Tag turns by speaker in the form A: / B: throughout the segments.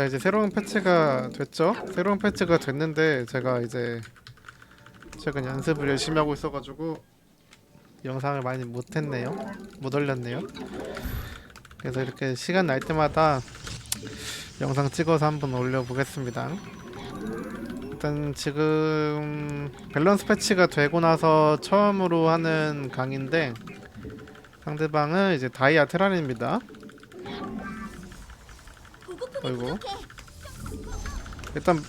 A: 자 이제 새로운 패치가 됐죠? 새로운 패치가 됐는데 제가 이제 최근 연습을 열심히 하고 있어가지고 영상을 많이 못했네요. 못 올렸네요. 그래서 이렇게 시간 날 때마다 영상 찍어서 한번 올려보겠습니다. 일단 지금 밸런스 패치가 되고 나서 처음으로 하는 강인데 상대방은 이제 다이아 테란입니다 어이구 일단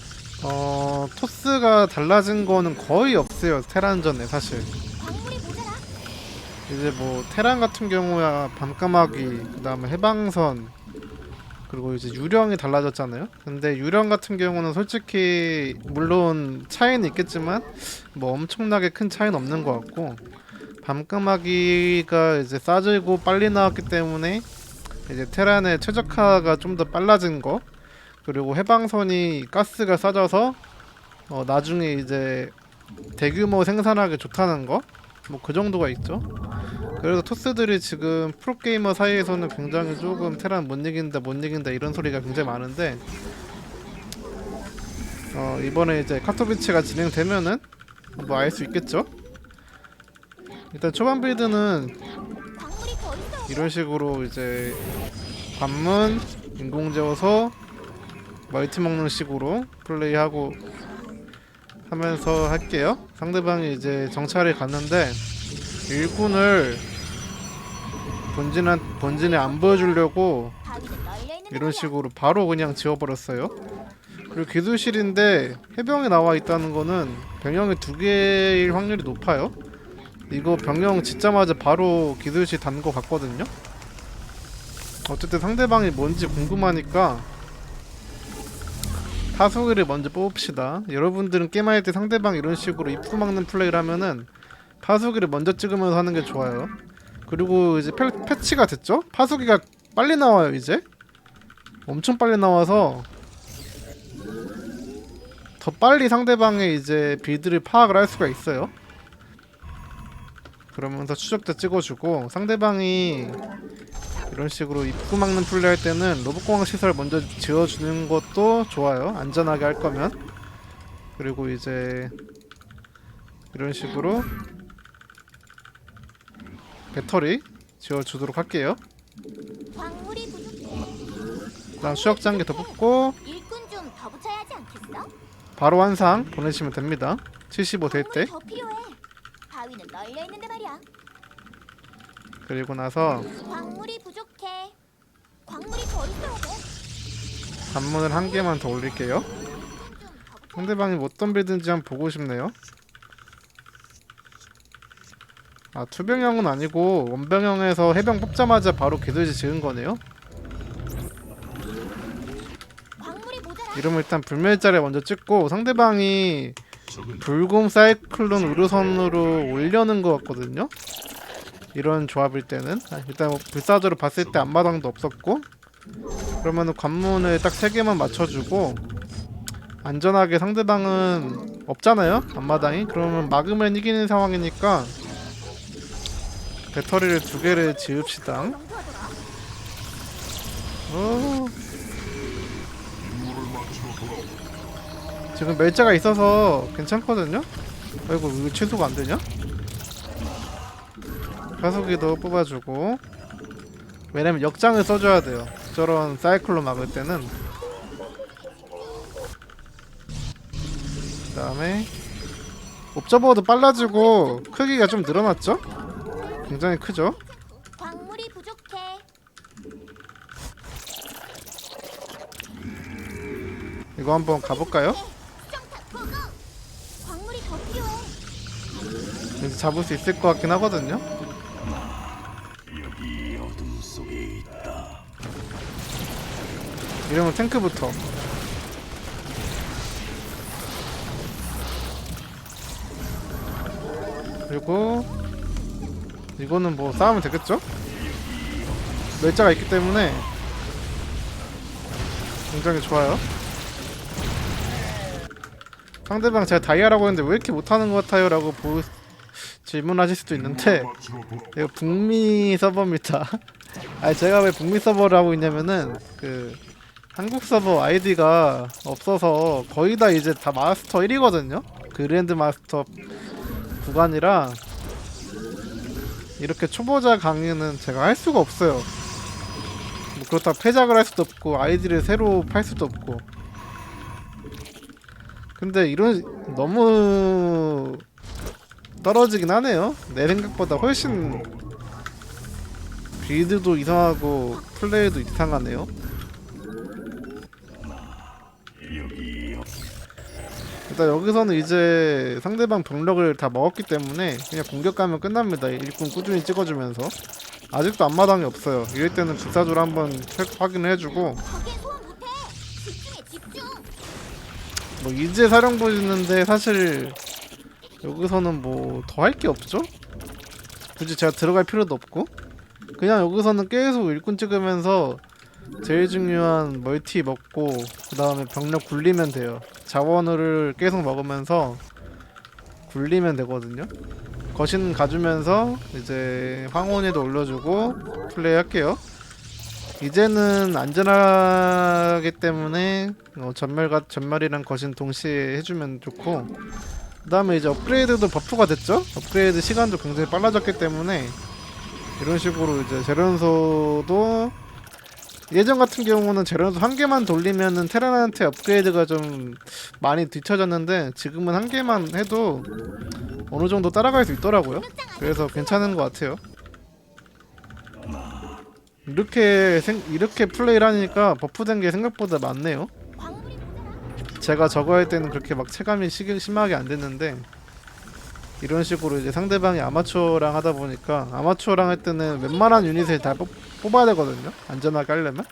A: 어 토스가 달라진 거는 거의 없어요 테란 전에 사실
B: 광물이 모자라.
A: 이제 뭐 테란 같은 경우야 밤까마귀 그 다음에 해방선 그리고 이제 유령이 달라졌잖아요 근데 유령 같은 경우는 솔직히 물론 차이는 있겠지만 뭐 엄청나게 큰 차이는 없는 것 같고 밤까마귀가 이제 싸지고 빨리 나왔기 때문에 이제 테란의 최적화가 좀 더 빨라진 거 그리고 해방선이 가스가 싸져서 어 나중에 이제 대규모 생산하기 좋다는 거 뭐 그 정도가 있죠 그래서 토스들이 지금 프로게이머 사이에서는 굉장히 조금 테란 못 이긴다 못 이긴다 이런 소리가 굉장히 많은데 어 이번에 이제 카토비치가 진행되면은 뭐 알 수 있겠죠 일단 초반 빌드는. 이런 식으로 이제 관문 인공제어서 멀티 먹는 식으로 플레이하고 하면서 할게요. 상대방이 이제 정찰이 갔는데 일꾼을 본진한 본진에 안 보여주려고 이런 식으로 바로 그냥 지워버렸어요. 그리고 기술실인데 해병이 나와 있다는 거는 병영이 두 개일 확률이 높아요. 이거 병영 짓자마자 바로 기술실 단거 같거든요. 어쨌든 상대방이 뭔지 궁금하니까 타수기를 먼저 뽑읍시다. 여러분들은 게임할 때 상대방 이런 식으로 입구 막는 플레이를 하면은 파수기를 먼저 찍으면서 하는 게 좋아요. 그리고 이제 패, 패치가 됐죠? 파수기가 빨리 나와요 이제. 엄청 빨리 나와서 더 빨리 상대방의 이제 빌드를 파악을 할 수가 있어요. 그러면서 추적자 찍어주고 상대방이 이런 식으로 입구 막는 플레이 할 때는 로봇공학 시설 먼저 지어주는 것도 좋아요. 안전하게 할 거면. 그리고 이제 이런 식으로 배터리 지어주도록 할게요. 그다음 수역 장기 더 뽑고
B: 않겠어?
A: 바로 완상 보내시면 됩니다. 75 될 때.
B: 광물이 더 필요해. 바위는 널려 있는데 말이야.
A: 그리고 나서
B: 광물이 부족해. 광물이 더 있어야 돼.
A: 관문을 한 개만 더 올릴게요. 상대방이 뭐 어떤 빌드인지 한번 보고 싶네요. 아 투병형은 아니고 원병형에서 해병 뽑자마자 바로 개들지 지은 거네요.
B: 광물이 모자라.
A: 이러면 일단 불멸자를 먼저 찍고 상대방이 불곰 사이클론 우르선으로 올려는 것 같거든요. 이런 조합일 때는 아, 일단 뭐 불사조로 봤을 때 앞마당도 없었고 그러면은 관문을 딱 세 개만 맞춰주고 안전하게 상대방은 없잖아요 앞마당이 그러면 막으면 이기는 상황이니까 배터리를 두 개를 지읍시다. 어. 지금 멸자가 있어서 괜찮거든요? 아이고 이거 취소가 안 되냐? 가속기도 뽑아주고 왜냐면 역장을 써줘야 돼요 저런 사이클로 막을 때는 그 다음에 옵저버도 빨라지고 크기가 좀 늘어났죠? 굉장히 크죠?
B: 광물이 부족해.
A: 이거 한번 가볼까요?
B: 수정탑 고고. 광물이 더 필요해.
A: 왠지 잡을 수 있을 것 같긴 하거든요. 이러면 탱크부터. 그리고 이거는 뭐 싸우면 되겠죠? 멸자가 있기 때문에 굉장히 좋아요. 상대방 제가 다이아라고 했는데 왜 이렇게 못하는 것 같아요? 라고 보, 질문하실 수도 있는데 이거 북미 서버입니다. 아니 제가 왜 북미 서버를 하고 있냐면은 그 한국 서버 아이디가 없어서 거의 다 이제 다 마스터 1이거든요. 그랜드 마스터 구간이라 이렇게 초보자 강의는 제가 할 수가 없어요. 뭐 그렇다 패작을 할 수도 없고 아이디를 새로 팔 수도 없고. 근데 이런 너무 떨어지긴 하네요. 내 생각보다 훨씬 빌드도 이상하고 플레이도 이상하네요. 일단 여기서는 이제 상대방 병력을 다 먹었기 때문에 그냥 공격하면 끝납니다. 일꾼 꾸준히 찍어주면서 아직도 앞마당이 없어요. 이럴 때는 불사조를 한번 체- 확인을 해주고. 뭐 이제 사령 보시는데 사실 여기서는 뭐 더 할 게 없죠? 굳이 제가 들어갈 필요도 없고 그냥 여기서는 계속 일꾼 찍으면서 제일 중요한 멀티 먹고 그 다음에 병력 굴리면 돼요 자원을 계속 먹으면서 굴리면 되거든요. 거신 가주면서 이제 황혼에도 올려주고 플레이 할게요. 이제는 안전하기 때문에 어, 전멸과 전멸이랑 거신 동시에 해주면 좋고 그 다음에 이제 업그레이드도 버프가 됐죠? 업그레이드 시간도 굉장히 빨라졌기 때문에 이런 식으로 이제 재련소도 예전 같은 경우는 재련소 한 개만 돌리면은 테란한테 업그레이드가 좀 많이 뒤쳐졌는데 지금은 한 개만 해도 어느 정도 따라갈 수 있더라고요 그래서 괜찮은 것 같아요 이렇게 생, 이렇게 플레이를 하니까 버프된 게 생각보다 많네요. 제가 저거 할 때는 그렇게 막 체감이 시, 심하게 안 됐는데 이런 식으로 이제 상대방이 아마추어랑 하다 보니까 아마추어랑 할 때는 웬만한 유닛을 다 뽑, 뽑아야 되거든요 안전하게 하려면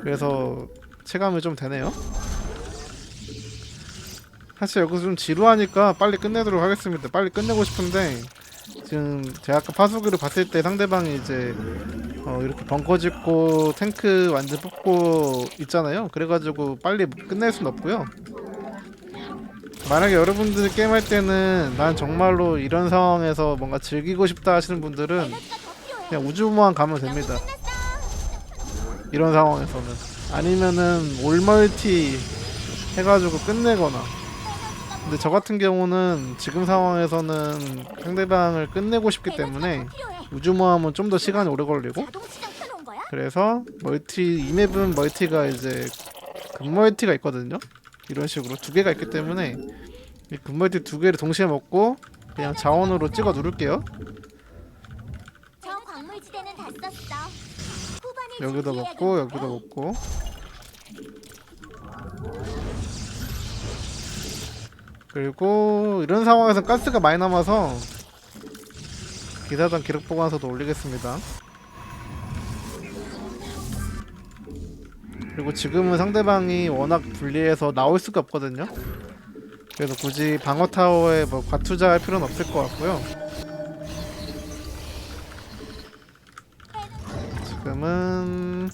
A: 그래서 체감이 좀 되네요 사실 여기서 좀 지루하니까 빨리 끝내도록 하겠습니다 빨리 끝내고 싶은데 지금 제가 아까 파수기를 봤을 때 상대방이 이제 어, 이렇게 벙커 짓고 탱크 완전 뽑고 있잖아요. 그래가지고 빨리 끝낼 순 없고요. 만약에 여러분들 게임할 때는 난 정말로 이런 상황에서 뭔가 즐기고 싶다 하시는 분들은. 그냥 우주모함 가면 됩니다. 이런 상황에서는 아니면은 올멀티 해가지고 끝내거나 근데 저 같은 경우는 지금 상황에서는 상대방을 끝내고 싶기 때문에. 우주모함은 좀 더 시간이 오래 걸리고? 그래서 멀티 이 맵은 멀티가 이제 금멀티가 있거든요. 이런 식으로 두 개가 있기 때문에 이 금멀티 두 개를 동시에 먹고 그냥 자원으로 찍어 누를게요.
B: 정 광물지대는 다 썼어. 후반을
A: 여기도
B: 준비해야겠는데?
A: 먹고 여기도 먹고 그리고 이런 상황에서 가스가 많이 남아서 기사단 기록 보관서도 올리겠습니다. 그리고 지금은 상대방이 워낙 불리해서 나올 수가 없거든요. 그래서 굳이 방어 타워에 뭐 과투자할 필요는 없을 것 같고요. 지금은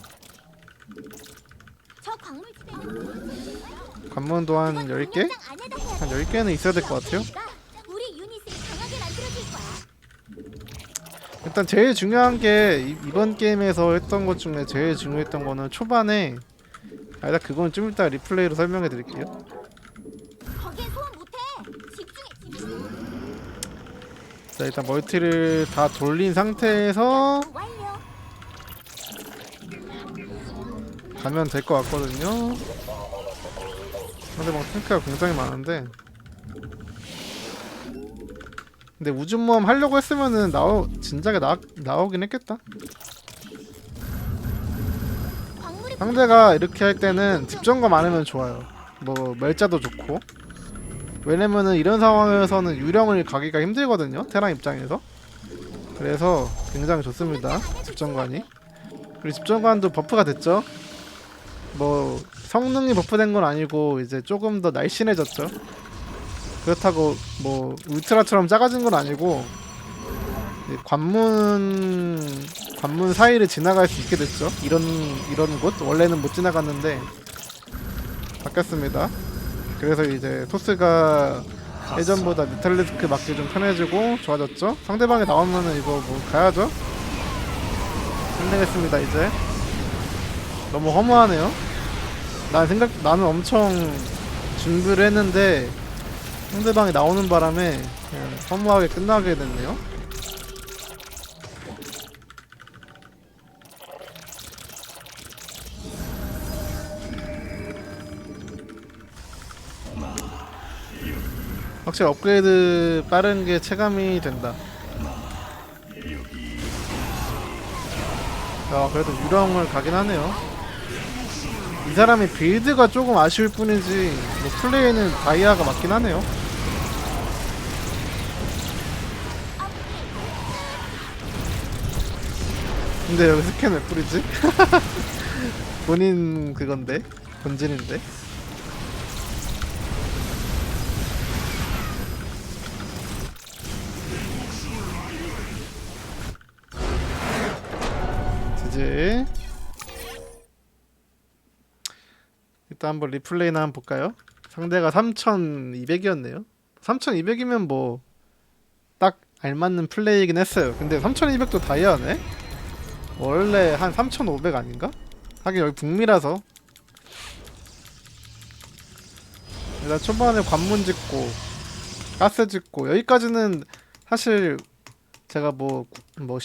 A: 관문도 한 10개?
B: 공략장 안에다 해야
A: 한
B: 돼.
A: 10개는 있어야 될 것 같아요.
B: 거야.
A: 일단 제일 중요한 게 이- 이번 게임에서 했던 것 중에 제일 중요했던 거는 초반에 아, 일단 그건 좀 이따 리플레이로 설명해 드릴게요.
B: 거기에 소환 못해. 집중해 집중.
A: 자, 일단 멀티를 다 돌린 상태에서
B: 완료.
A: 가면 될 것 같거든요. 상대방 탱크가 굉장히 많은데 근데 우주모험 하려고 했으면은 나오 진작에 나, 나오긴 했겠다. 상대가 이렇게 할 때는 집정과 많으면 좋아요. 뭐 멸자도 좋고. 왜냐면은 이런 상황에서는 유령을 가기가 힘들거든요. 테란 입장에서. 그래서 굉장히 좋습니다. 집정관이. 그리고 집정관도 버프가 됐죠. 뭐 성능이 버프된 건 아니고 이제 조금 더 날씬해졌죠. 그렇다고 뭐 울트라처럼 작아진 건 아니고 이 관문 관문 사이를 지나갈 수 있게 됐죠. 이런 이런 곳 원래는 못 지나갔는데 바뀌었습니다. 그래서 이제 토스가 예전보다 뮤탈리스크 맞기 좀 편해지고 좋아졌죠. 상대방이 나오면은 이거 뭐 가야죠. 끝내겠습니다 이제. 너무 허무하네요. 난 생각 나는 엄청 준비를 했는데 상대방이 나오는 바람에 허무하게 끝나게 됐네요. 확실히 업그레이드 빠른 게 체감이 된다. 야 그래도 유령을 가긴 하네요. 이 사람이 빌드가 조금 아쉬울 뿐이지 뭐 플레이는 다이아가 맞긴 하네요. 근데 여기 스캔 왜 뿌리지? 본인 그건데 본진인데. 일단 한번 리플레이나 한번 볼까요? 상대가 3200이었네요. 3200이면 뭐 딱 알맞는 플레이이긴 했어요. 근데 3200도 다이아네? 원래 한 3500 아닌가? 하긴 여기 북미라서 일단 초반에 관문 짓고 가스 짓고 여기까지는 사실 제가 뭐뭐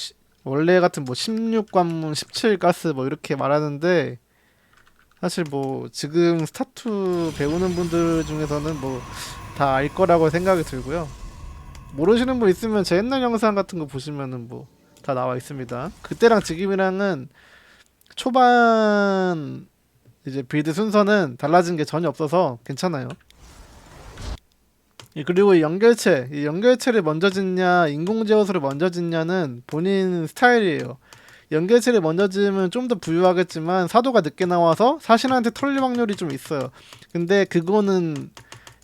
A: 원래 같은 뭐 16관문 17 가스 뭐 이렇게 말하는데 사실 뭐 지금 스타투 배우는 분들 중에서는 뭐 다 알 거라고 생각이 들고요. 모르시는 분 있으면 제 옛날 영상 같은 거 보시면은 뭐 다 나와 있습니다. 그때랑 지금이랑은 초반 이제 빌드 순서는 달라진 게 전혀 없어서 괜찮아요. 예, 그리고 이 연결체, 이 연결체를 먼저 짓냐, 인공제어소를 먼저 짓냐는 본인 스타일이에요. 연결체를 먼저 지으면 좀 더 부유하겠지만 사도가 늦게 나와서 사신한테 털릴 확률이 좀 있어요. 근데 그거는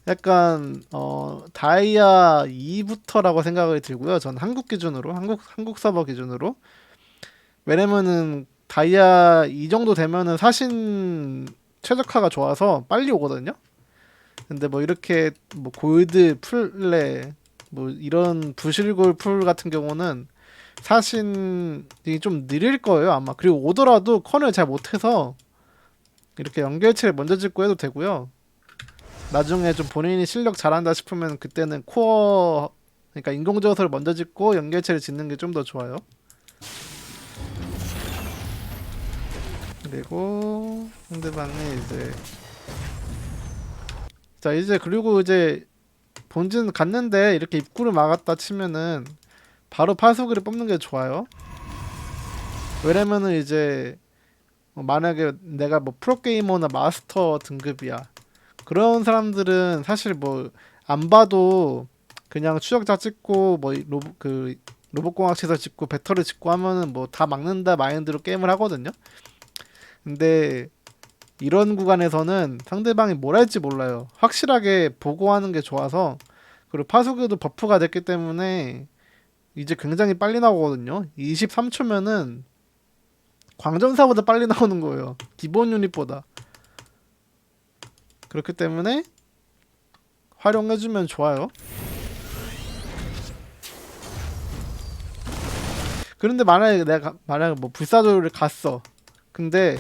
A: 약간 어 다이아 2부터라고 생각이 들고요. 전 한국 기준으로 한국 한국 서버 기준으로 왜냐면은 다이아 2 정도 되면은 사신 최적화가 좋아서 빨리 오거든요. 근데 뭐 이렇게 뭐 골드 풀레 뭐 이런 부실골 풀 같은 경우는 사신이 좀 느릴 거예요 아마. 그리고 오더라도 컨을 잘 못해서 이렇게 연결체를 먼저 짓고 해도 되고요. 나중에 좀 본인이 실력 잘한다 싶으면 그때는 코어 그러니까 인공지어서를 먼저 짓고 연결체를 짓는 게 좀 더 좋아요. 그리고 상대방이 이제 자 이제 그리고 이제 본진 갔는데 이렇게 입구를 막았다 치면은 바로 파수기를 뽑는 게 좋아요. 왜냐면은 이제 뭐 만약에 내가 뭐 프로게이머나 마스터 등급이야. 그런 사람들은 사실 뭐 안 봐도 그냥 추적자 찍고 뭐 로봇 그 로봇공학 시설 짓고 배터리 짓고 하면은 뭐 다 막는다 마인드로 게임을 하거든요. 근데 이런 구간에서는 상대방이 뭘 할지 몰라요. 확실하게 보고하는 게 좋아서 그리고 파수기도 버프가 됐기 때문에 이제 굉장히 빨리 나오거든요. 23초면은 광전사보다 빨리 나오는 거예요. 기본 유닛보다. 그렇기 때문에 활용해주면 좋아요. 그런데 만약에 내가 만약에 뭐 불사조를 갔어. 근데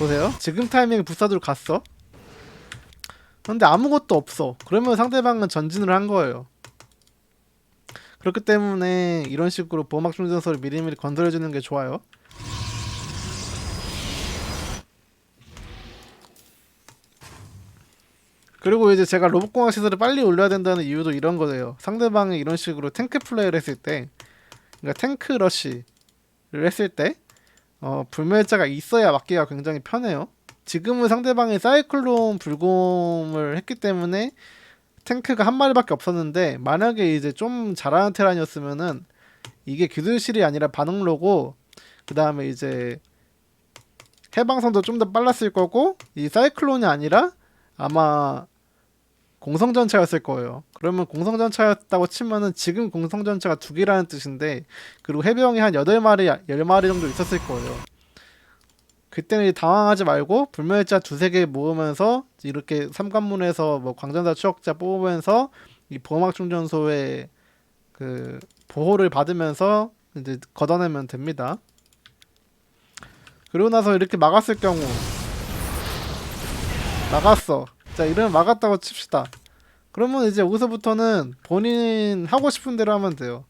A: 보세요. 지금 타이밍에 불사조를 갔어. 근데 아무것도 없어. 그러면 상대방은 전진을 한 거예요. 그렇기 때문에 이런 식으로 보호막 충전소를 미리미리 건설해주는 게 좋아요. 그리고 이제 제가 로봇공학 시설을 빨리 올려야 된다는 이유도 이런 거예요. 상대방이 이런 식으로 탱크 플레이를 했을 때, 그러니까 탱크 러쉬를 했을 때, 어, 불멸자가 있어야 막기가 굉장히 편해요. 지금은 상대방이 사이클론 불곰을 했기 때문에 탱크가 한 마리밖에 없었는데 만약에 이제 좀 잘하는 테란이었으면은 이게 규들실이 아니라 반응로고 그 다음에 이제 해방선도 좀 더 빨랐을 거고 이 사이클론이 아니라 아마 공성전차였을 거예요. 그러면 공성전차였다고 치면은 지금 공성전차가 두 개라는 뜻인데 그리고 해병이 한 8마리, 10마리 정도 있었을 거예요. 그때는 당황하지 말고 불멸자 두세 개 모으면서 이렇게 삼관문에서 뭐 광전사 추적자 뽑으면서 이 보호막 충전소에 그 보호를 받으면서 이제 걷어내면 됩니다. 그리고 나서 이렇게 막았을 경우 막았어. 자 이러면 막았다고 칩시다. 그러면 이제 여기서부터는 본인 하고 싶은 대로 하면 돼요.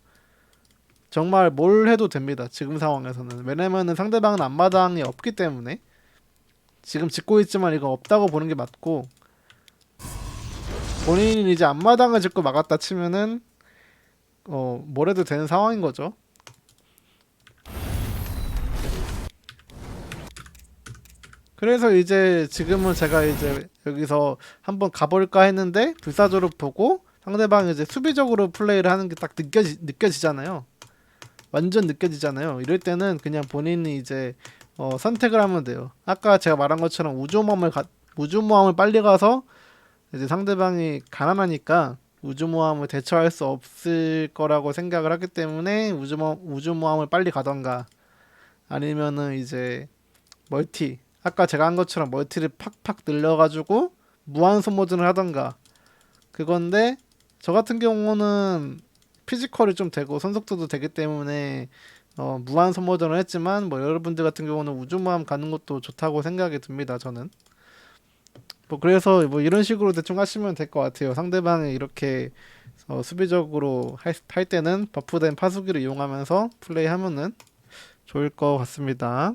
A: 정말 뭘 해도 됩니다. 지금 상황에서는 왜냐면은 상대방은 앞마당이 없기 때문에 지금 짓고 있지만 이거 없다고 보는 게 맞고 본인이 이제 앞마당을 짓고 막았다 치면은 어 뭐래도 되는 상황인 거죠. 그래서 이제 지금은 제가 이제 여기서 한번 가볼까 했는데 불사조를 보고 상대방이 이제 수비적으로 플레이를 하는 게 딱 느껴지, 느껴지잖아요. 완전 느껴지잖아요. 이럴 때는 그냥 본인이 이제 어, 선택을 하면 돼요. 아까 제가 말한 것처럼 우주모함을 가, 우주모함을 빨리 가서 이제 상대방이 가난하니까 우주모함을 대처할 수 없을 거라고 생각을 하기 때문에 우주모 우주모함을 빨리 가던가 아니면은 이제 멀티 아까 제가 한 것처럼 멀티를 팍팍 늘려가지고 무한 소모전을 하던가 그건데 저 같은 경우는 피지컬이 좀 되고 선속도도 되기 때문에 어, 무한 소모전을 했지만 뭐 여러분들 같은 경우는 우주모함 가는 것도 좋다고 생각이 듭니다 저는. 뭐 그래서 뭐 이런 식으로 대충 하시면 될 것 같아요. 상대방이 이렇게 어, 수비적으로 할, 할 때는 버프된 파수기를 이용하면서 플레이하면은 좋을 것 같습니다